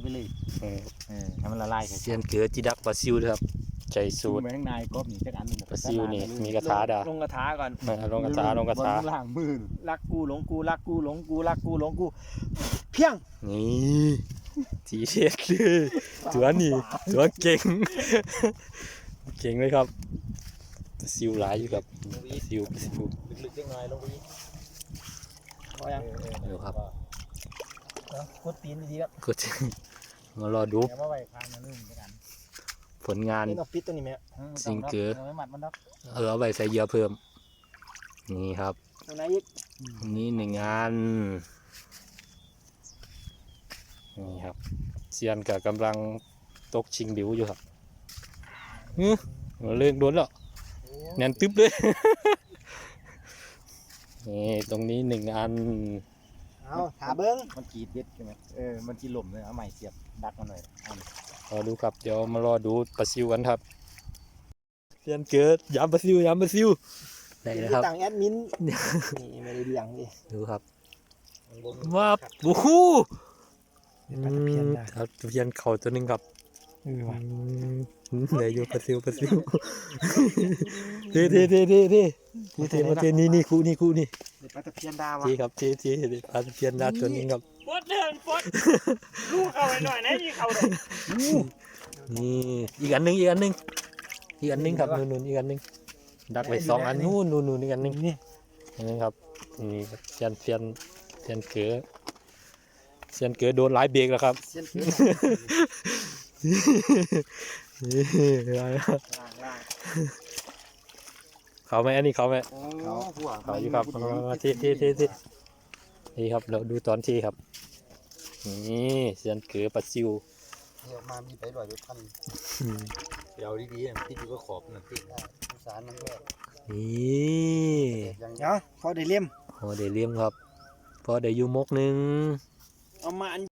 งไปเลยเออเออให้มันละลายเซียนเกลือจิดักปลาซิวด้วยครับใจสูสูตตรรไปข้างในกบนี่จักอันหนึงปลาซิวนี่มีกระทะดาลงกระทะก่อนเออลงกระทะลงกระทะบนล่างมือรักกูหลงกูรักกูหลงกูรักกูหลงกู เพียงนี่ทีเด็ดเลยตัวนี่ตัวเก่ง เก่งเลยครับปลาซิวหลายอยู่ครับปลาซิวปลาซิวลึกๆจังหน่อยลงไปอีกพอยังเดี๋ยวครับ กดตีนดีๆครับก็จะมารอดูเดี๋ยวมาไว้ข้างอันนึงจักอันผลงาน นี่ต้องปิดตัวนี้ไหมอืมซิงเกอร์าไม่มัดมันดอกเออเอาไว้ใส่เหยื่อเพิ่ม นี่ครับตัวไหนอีกนี่หนึ่งงานนี่ครับเซียนกับกำลังตกชิงดิวอยู่ครับฮึเลื่องโดนแล้วแน่นตึ๊บเลย นี่ตรงนี้หนึ่งอัน เอาหาเบิ้งมันกรีดเด็ดใช่ไหมเออมันจีหล่มเลยเอาใหม่เสียบดักมันหน่อยเอารอดูครับเดี๋ยวมารอดูปลาซิวกันครับเซียนเกิดยามปลาซิวยามปลาซิวได้แล้วครับต่างแอดมินนี่ไม่ได้เลี้ยงดิดูครับมันบ่มีว้าบโอ้โหปลาตะเพียนได้ครับตะเพียนเข่าตัวหนึงครับ เออว่ะอืมเหลืออยู่ปลาซิวปลาซิวเท่เท่เท่เท่เท่เท่มาเท่นี่นี่คู่นี่คู่นี่เดี๋ยวปลาตะเพียนดาวเท่ครับเท่เท่เท่ปลาตะเพียนดาตัวหนึงครับปดเดินปดลูกเข้าไปหน่อยนะยี่เข้าเลยนี่อีกอันหนึงอีกอันหนึงอีกอันหนึงครับนู่นนู่นอีกอันหนึงดักไว้สองอันนู่นนู่นนู่นอีกอันหนึงนี่อันนี้ครับนี่เซียนเซียนเซียนเก๋อเซียนเก๋อโดนหลายเบรกแล้วครับเส้ นเกือนี่อะไรครับล่างล่างเขาไหมอันนี้เขาไหมโอ้หัวเขาอยู่ครับมาที่ที่ที่ที่นี่ครับเราดูตอนที่ครับ นี่เซียนเก๋อปลาซิวเดี๋ยวมามีไปลอยอยู่พันอืมเดี๋ยวดีๆอะที่อยู่ก็ขอบนั่นติสงสารนั่นแหละนี่เดี๋ยวพอได้เลี่ยมโอ้เดี๋ยวเลี้ยมครับ พอเดี๋ยวอยู่มกหนึ่งเอามาอัน